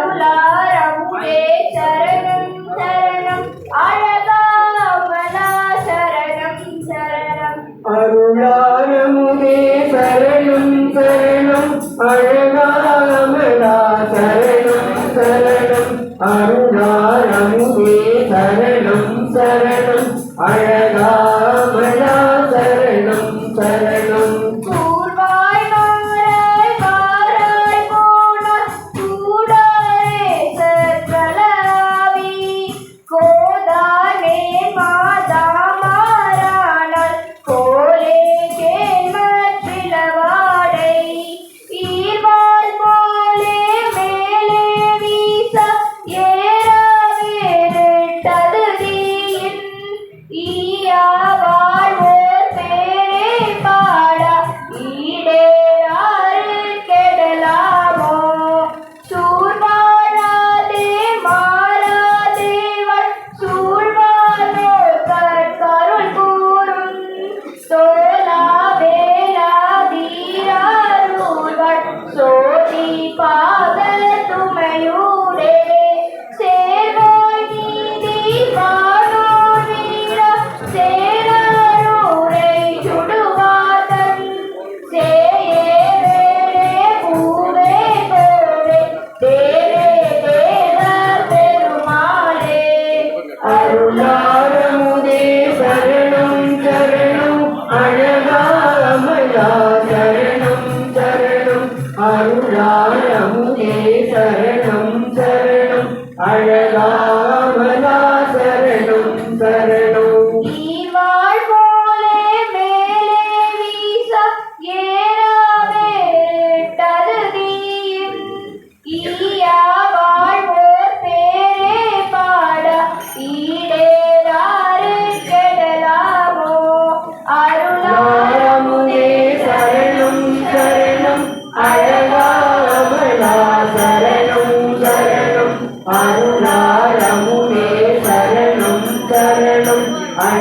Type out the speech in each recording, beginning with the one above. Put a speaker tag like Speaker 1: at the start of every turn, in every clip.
Speaker 1: రఘులారముడే శరణం శరణం. అడగామల శరణం శరణం.
Speaker 2: అరుణారముడే శరణం శరణం. అడగామల శరణం శరణం. అరుణారముడే శరణం శరణం. అడగామల శరణం శరణం. சரணம் சரணம் அழ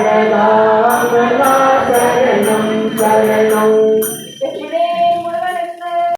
Speaker 2: Amen.